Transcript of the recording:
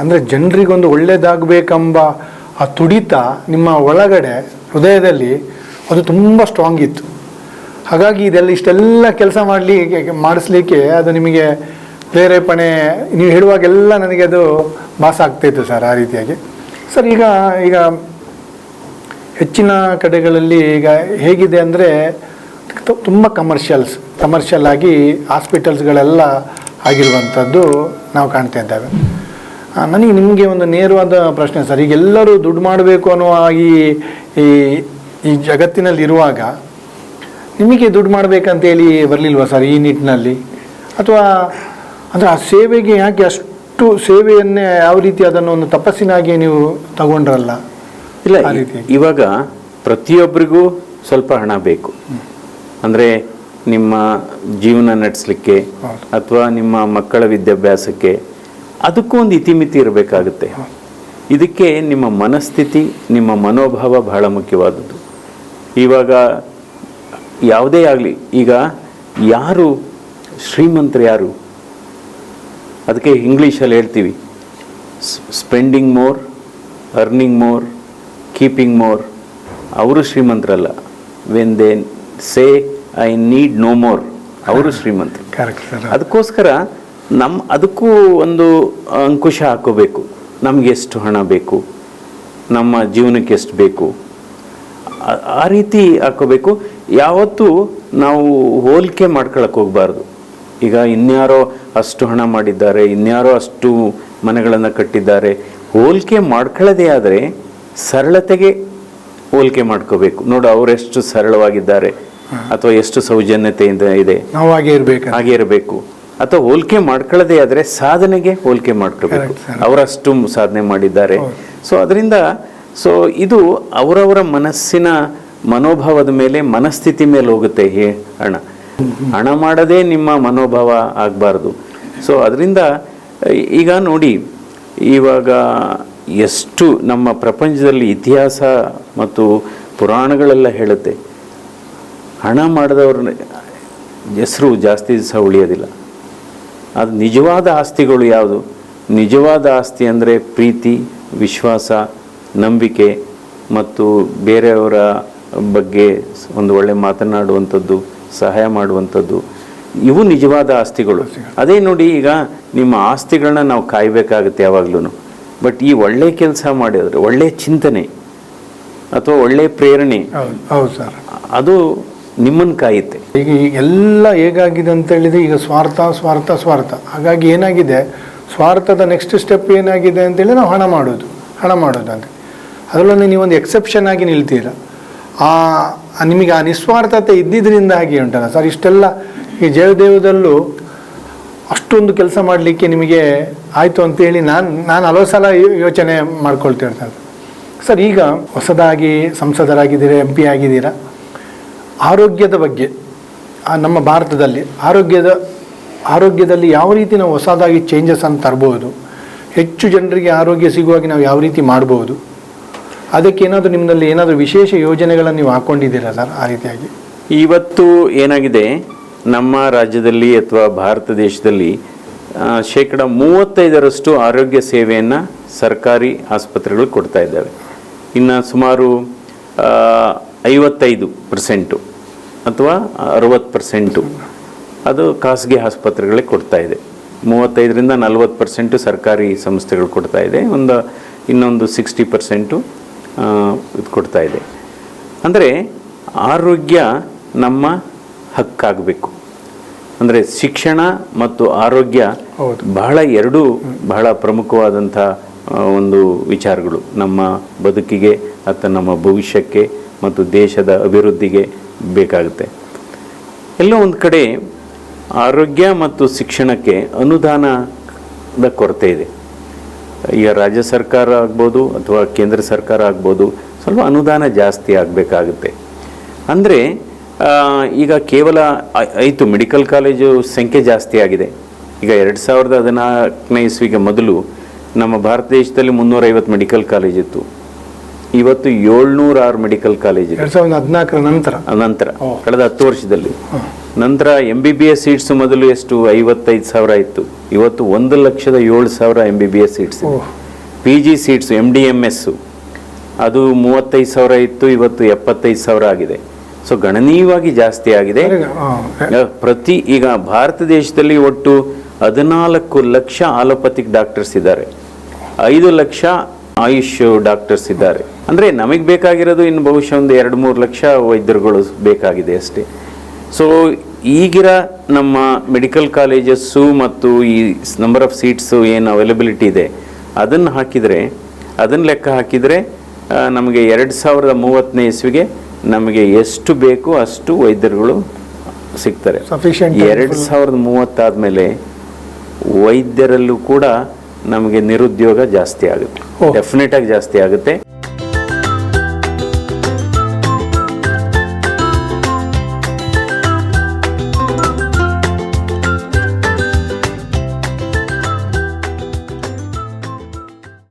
ಅಂದರೆ ಜನರಿಗೊಂದು ಒಳ್ಳೇದಾಗಬೇಕೆಂಬ ಆ ತುಡಿತ ನಿಮ್ಮ ಒಳಗಡೆ, ಹೃದಯದಲ್ಲಿ ಅದು ತುಂಬ ಸ್ಟ್ರಾಂಗ್ ಇತ್ತು. ಹಾಗಾಗಿ ಇದೆಲ್ಲ ಇಷ್ಟೆಲ್ಲ ಕೆಲಸ ಮಾಡಲಿ, ಮಾಡಿಸ್ಲಿಕ್ಕೆ ಅದು ನಿಮಗೆ ಪ್ರೇರೇಪಣೆ, ನೀವು ಹೇಳುವಾಗೆಲ್ಲ ನನಗೆ ಅದು ಭಾಸ ಆಗ್ತಾಯಿತ್ತು ಸರ್ ಆ ರೀತಿಯಾಗಿ. ಸರ್, ಈಗ ಈಗ ಹೆಚ್ಚಿನ ಕಡೆಗಳಲ್ಲಿ ಈಗ ಹೇಗಿದೆ ಅಂದರೆ ತುಂಬ ಕಮರ್ಷಿಯಲ್ಸ್ ಕಮರ್ಷಿಯಲ್ ಆಗಿ ಹಾಸ್ಪಿಟಲ್ಸ್ಗಳೆಲ್ಲ ಆಗಿರುವಂಥದ್ದು ನಾವು ಕಾಣ್ತಾ ಇದ್ದೇವೆ. ನನಗೆ ನಿಮಗೆ ಒಂದು ನೇರವಾದ ಪ್ರಶ್ನೆ ಸರ್. ಈಗ ಎಲ್ಲರೂ ದುಡ್ಡು ಮಾಡಬೇಕು ಅನ್ನುವ ಈ ಈ ಈ ಜಗತ್ತಿನಲ್ಲಿ ಇರುವಾಗ ನಿಮಗೆ ದುಡ್ಡು ಮಾಡಬೇಕಂತೇಳಿ ಬರಲಿಲ್ವಾ ಸರ್ ಈ ನಿಟ್ಟಿನಲ್ಲಿ? ಅಥವಾ ಅಂದರೆ ಆ ಸೇವೆಗೆ ಯಾಕೆ ಅಷ್ಟು ಸೇವೆಯನ್ನೇ ಯಾವ ರೀತಿ ಅದನ್ನು ಒಂದು ತಪಸ್ಸಿನಾಗಿ ನೀವು ತಗೊಂಡ್ರಲ್ಲ? ಇಲ್ಲ ಆ ರೀತಿ. ಇವಾಗ ಪ್ರತಿಯೊಬ್ಬರಿಗೂ ಸ್ವಲ್ಪ ಹಣ ಬೇಕು. ಅಂದರೆ ನಿಮ್ಮ ಜೀವನ ನಡೆಸಲಿಕ್ಕೆ ಅಥವಾ ನಿಮ್ಮ ಮಕ್ಕಳ ವಿದ್ಯಾಭ್ಯಾಸಕ್ಕೆ ಅದಕ್ಕೂ ಒಂದು ಇತಿಮಿತಿ ಇರಬೇಕಾಗುತ್ತೆ. ಇದಕ್ಕೆ ನಿಮ್ಮ ಮನಸ್ಥಿತಿ ನಿಮ್ಮ ಮನೋಭಾವ ಬಹಳ ಮುಖ್ಯವಾದದ್ದು. ಇವಾಗ ಯಾವುದೇ ಆಗಲಿ ಈಗ ಯಾರು ಶ್ರೀಮಂತರು ಯಾರು? ಅದಕ್ಕೆ ಇಂಗ್ಲೀಷಲ್ಲಿ ಹೇಳ್ತೀವಿ. Spending more earning more keeping more. ಅವರು ಶ್ರೀಮಂತರಲ್ಲ. When they say I need no more ಅವರು ಶ್ರೀಮಂತ ಅದಕ್ಕೋಸ್ಕರ ನಮ್ಮ ಅದಕ್ಕೂ ಒಂದು ಅಂಕುಶ ಹಾಕೋಬೇಕು. ನಮಗೆ ಎಷ್ಟು ಹಣ ಬೇಕು? ನಮ್ಮ ಜೀವನಕ್ಕೆ ಎಷ್ಟು ಬೇಕು? ಆ- ರೀತಿ ಹಾಕೋಬೇಕು. ಯಾವತ್ತೂ ನಾವು ಹೋಲಿಕೆ ಮಾಡ್ಕೊಳಕ್ಕೆ ಹೋಗಬಾರ್ದು. ಈಗ ಇನ್ಯಾರೋ ಅಷ್ಟು ಹಣ ಮಾಡಿದ್ದಾರೆ ಇನ್ಯಾರೋ ಅಷ್ಟು ಮನೆಗಳನ್ನು ಕಟ್ಟಿದ್ದಾರೆ. ಹೋಲಿಕೆ ಮಾಡ್ಕೊಳ್ಳೋದೇ ಆದರೆ ಸರಳತೆಗೆ ಹೋಲಿಕೆ ಮಾಡ್ಕೋಬೇಕು. ನೋಡು ಅವರೆಷ್ಟು ಸರಳವಾಗಿದ್ದಾರೆ ಅಥವಾ ಎಷ್ಟು ಸೌಜನ್ಯತೆಯಿಂದ ಇದೆ. ನಾವು ಹಾಗೆ ಇರಬೇಕು ಹಾಗೆ ಇರಬೇಕು. ಅಥವಾ ಹೋಲಿಕೆ ಮಾಡ್ಕೊಳ್ಳದೆ ಆದರೆ ಸಾಧನೆಗೆ ಹೋಲಿಕೆ ಮಾಡ್ಕೋಬೇಕು. ಅವರಷ್ಟು ಸಾಧನೆ ಮಾಡಿದ್ದಾರೆ. ಸೊ ಅದರಿಂದ ಸೊ ಇದು ಅವರವರ ಮನಸ್ಸಿನ ಮನೋಭಾವದ ಮೇಲೆ ಮನಸ್ಥಿತಿ ಮೇಲೆ ಹೋಗುತ್ತೆ. ಹೇ ಹಣ ಹಣ ಮಾಡದೇ ನಿಮ್ಮ ಮನೋಭಾವ ಆಗಬಾರ್ದು. ಸೊ ಅದರಿಂದ ಈಗ ನೋಡಿ ಇವಾಗ ಎಷ್ಟು ನಮ್ಮ ಪ್ರಪಂಚದಲ್ಲಿ ಇತಿಹಾಸ ಮತ್ತು ಪುರಾಣಗಳೆಲ್ಲ ಹೇಳುತ್ತೆ. ಹಣ ಮಾಡಿದವ್ರ ಹೆಸರು ಜಾಸ್ತಿ ದಿವಸ ಉಳಿಯೋದಿಲ್ಲ. ಅದು ನಿಜವಾದ ಆಸ್ತಿಗಳು ಯಾವುದು? ನಿಜವಾದ ಆಸ್ತಿ ಅಂದರೆ ಪ್ರೀತಿ ವಿಶ್ವಾಸ ನಂಬಿಕೆ ಮತ್ತು ಬೇರೆಯವರ ಬಗ್ಗೆ ಒಂದು ಒಳ್ಳೆ ಮಾತನಾಡುವಂಥದ್ದು ಸಹಾಯ ಮಾಡುವಂಥದ್ದು. ಇವು ನಿಜವಾದ ಆಸ್ತಿಗಳು. ಅದೇ ನೋಡಿ ಈಗ ನಿಮ್ಮ ಆಸ್ತಿಗಳನ್ನ ನಾವು ಕಾಯಬೇಕಾಗುತ್ತೆ ಯಾವಾಗ್ಲೂ ಬಟ್ ಈ ಒಳ್ಳೆ ಕೆಲಸ ಮಾಡಿದ್ರೆ ಒಳ್ಳೆ ಚಿಂತನೆ ಅಥವಾ ಒಳ್ಳೆ ಪ್ರೇರಣೆ ಹೌದು ಹೌದು ಸರ್. ಅದು ನಿಮ್ಮನ್ನು ಕಾಯುತ್ತೆ. ಈಗ ಎಲ್ಲ ಹೇಗಾಗಿದೆ ಅಂತ ಹೇಳಿದ್ರೆ ಈಗ ಸ್ವಾರ್ಥ ಸ್ವಾರ್ಥ ಸ್ವಾರ್ಥ. ಹಾಗಾಗಿ ಏನಾಗಿದೆ? ಸ್ವಾರ್ಥದ ನೆಕ್ಸ್ಟ್ ಸ್ಟೆಪ್ ಏನಾಗಿದೆ ಅಂತೇಳಿ ನಾವು ಹಣ ಮಾಡೋದು ಹಣ ಮಾಡೋದು ಅಂತ. ಅದರಲ್ಲೊಂದು ನೀವೊಂದು ಎಕ್ಸೆಪ್ಷನ್ ಆಗಿ ನಿಲ್ತೀರ. ಆ ನಿಮಗೆ ಆ ನಿಸ್ವಾರ್ಥತೆ ಇದ್ದಿದ್ರಿಂದಾಗಿ ಉಂಟಲ್ಲ ಸರ್, ಇಷ್ಟೆಲ್ಲ ಈ ಜಯದೇವದಲ್ಲೂ ಅಷ್ಟೊಂದು ಕೆಲಸ ಮಾಡಲಿಕ್ಕೆ ನಿಮಗೆ ಆಯಿತು ಅಂತೇಳಿ ನಾನು ನಾನು ಹಲವು ಸಲ ಯೋಚನೆ ಮಾಡ್ಕೊಳ್ತಿರ್ತಾರೆ ಸರ್. ಈಗ ಹೊಸದಾಗಿ ಸಂಸದರಾಗಿದ್ದೀರಾ ಎಂ ಪಿ ಆಗಿದ್ದೀರಾ? ಆರೋಗ್ಯದ ಬಗ್ಗೆ ನಮ್ಮ ಭಾರತದಲ್ಲಿ ಆರೋಗ್ಯದ, ಆರೋಗ್ಯದಲ್ಲಿ ಯಾವ ರೀತಿ ನಾವು ಹೊಸದಾಗಿ ಚೇಂಜಸ್ ಅಂತ ಹೆಚ್ಚು ಜನರಿಗೆ ಆರೋಗ್ಯ ಸಿಗುವಾಗಿ ನಾವು ಯಾವ ರೀತಿ ಮಾಡ್ಬೋದು, ಅದಕ್ಕೆ ಏನಾದರೂ ನಿಮ್ಮಲ್ಲಿ ಏನಾದರೂ ವಿಶೇಷ ಯೋಜನೆಗಳನ್ನು ನೀವು ಹಾಕ್ಕೊಂಡಿದ್ದೀರಾ ಸರ್ ಆ ರೀತಿಯಾಗಿ? ಇವತ್ತು ಏನಾಗಿದೆ, ನಮ್ಮ ರಾಜ್ಯದಲ್ಲಿ ಅಥವಾ ಭಾರತ ದೇಶದಲ್ಲಿ ಶೇಕಡ ಮೂವತ್ತೈದರಷ್ಟು ಆರೋಗ್ಯ ಸೇವೆಯನ್ನು ಸರ್ಕಾರಿ ಆಸ್ಪತ್ರೆಗಳು ಕೊಡ್ತಾ ಇದ್ದಾವೆ. ಇನ್ನು ಸುಮಾರು ಐವತ್ತೈದು ಪರ್ಸೆಂಟು ಅಥವಾ ಅರವತ್ತು ಪರ್ಸೆಂಟು. ಅದು ಖಾಸಗಿ ಆಸ್ಪತ್ರೆಗಳಿಗೆ ಕೊಡ್ತಾ ಇದೆ. ಮೂವತ್ತೈದರಿಂದ ನಲ್ವತ್ತು ಪರ್ಸೆಂಟು ಸರ್ಕಾರಿ ಸಂಸ್ಥೆಗಳು ಕೊಡ್ತಾ ಇದೆ. ಒಂದು ಇನ್ನೊಂದು ಸಿಕ್ಸ್ಟಿ ಪರ್ಸೆಂಟು ಇದು ಕೊಡ್ತಾ ಇದೆ. ಅಂದರೆ ಆರೋಗ್ಯ ನಮ್ಮ ಹಕ್ಕಾಗಬೇಕು. ಅಂದರೆ ಶಿಕ್ಷಣ ಮತ್ತು ಆರೋಗ್ಯ. ಬಹಳ ಎರಡೂ ಬಹಳ ಪ್ರಮುಖವಾದಂಥ ಒಂದು ವಿಚಾರಗಳು. ನಮ್ಮ ಬದುಕಿಗೆ ಅಥವಾ ನಮ್ಮ ಭವಿಷ್ಯಕ್ಕೆ ಮತ್ತು ದೇಶದ ಅಭಿವೃದ್ಧಿಗೆ ಬೇಕಾಗುತ್ತೆ. ಎಲ್ಲೋ ಒಂದು ಕಡೆ ಆರೋಗ್ಯ ಮತ್ತು ಶಿಕ್ಷಣಕ್ಕೆ ಅನುದಾನದ ಕೊರತೆ ಇದೆ. ಈಗ ರಾಜ್ಯ ಸರ್ಕಾರ ಆಗ್ಬೋದು ಅಥವಾ ಕೇಂದ್ರ ಸರ್ಕಾರ ಆಗ್ಬೋದು, ಸ್ವಲ್ಪ ಅನುದಾನ ಜಾಸ್ತಿ ಆಗಬೇಕಾಗುತ್ತೆ. ಅಂದರೆ ಈಗ ಕೇವಲ ಆಯಿತು ಮೆಡಿಕಲ್ ಕಾಲೇಜು ಸಂಖ್ಯೆ ಜಾಸ್ತಿ ಆಗಿದೆ. ಈಗ ಎರಡು ಸಾವಿರದ ಹದಿನಾಲ್ಕನೇ ಇಸ್ವಿಗೆ ಮೊದಲು ನಮ್ಮ ಭಾರತ ದೇಶದಲ್ಲಿ ಮುನ್ನೂರೈವತ್ತು ಮೆಡಿಕಲ್ ಕಾಲೇಜ್ ಇತ್ತು. ಇವತ್ತು ಏಳ್ನೂರ ಆರು ಮೆಡಿಕಲ್ ಕಾಲೇಜ್ ಇದೆ. ಎರಡು ಸಾವಿರದ ಹದಿನಾಲ್ಕರ ನಂತರ? ನಂತರ. ಕಳೆದ ಹತ್ತು ವರ್ಷದಲ್ಲಿ. ನಂತರ M B B S seats ಮೊದಲು ಎಷ್ಟು? ಐವತ್ತೈದು ಸಾವಿರ ಇತ್ತು. ಇವತ್ತು ಒಂದು ಲಕ್ಷದ ಏಳು ಸಾವಿರ M B B S seats. P G seats M D M S ಅದು ಮೂವತ್ತೈದು ಸಾವಿರ ಇತ್ತು ಇವತ್ತು ಎಪ್ಪತ್ತೈದು ಸಾವಿರ ಆಗಿದೆ. ಸೊ ಗಣನೀಯವಾಗಿ ಜಾಸ್ತಿ ಆಗಿದೆ. ಪ್ರತಿ ಈಗ ಭಾರತ ದೇಶದಲ್ಲಿ ಒಟ್ಟು ಹದಿನಾಲ್ಕು ಲಕ್ಷ ಆಲೋಪತಿಕ್ ಡಾಕ್ಟರ್ಸ್ ಇದ್ದಾರೆ. ಐದು ಲಕ್ಷ ಆಯುಷ್ ಡಾಕ್ಟರ್ಸ್ ಇದ್ದಾರೆ. ಅಂದ್ರೆ ನಮಗೆ ಬೇಕಾಗಿರೋದು ಇನ್ನು ಬಹುಶಃ ಒಂದು ಎರಡು ಮೂರು ಲಕ್ಷ ವೈದ್ಯರುಗಳು ಬೇಕಾಗಿದೆ ಅಷ್ಟೇ. ಸೊ ಈಗಿರ ನಮ್ಮ ಮೆಡಿಕಲ್ ಕಾಲೇಜಸ್ಸು ಮತ್ತು ಈ ನಂಬರ್ ಆಫ್ ಸೀಟ್ಸು ಏನು ಅವೈಲಬಿಲಿಟಿ ಇದೆ ಅದನ್ನು ಹಾಕಿದರೆ ಅದನ್ನು ಲೆಕ್ಕ ಹಾಕಿದರೆ ನಮಗೆ ಎರಡು ಸಾವಿರದ ಮೂವತ್ತನೇ ಇಸ್ವಿಗೆ ನಮಗೆ ಎಷ್ಟು ಬೇಕು ಅಷ್ಟು ವೈದ್ಯರುಗಳು ಸಿಗ್ತಾರೆ. ಎರಡು ಸಾವಿರದ ಮೂವತ್ತಾದ ಮೇಲೆ ವೈದ್ಯರಲ್ಲೂ ಕೂಡ ನಮಗೆ ನಿರುದ್ಯೋಗ ಜಾಸ್ತಿ ಆಗುತ್ತೆ ಓ. ಡೆಫಿನೆಟ್ ಆಗಿ ಜಾಸ್ತಿ ಆಗುತ್ತೆ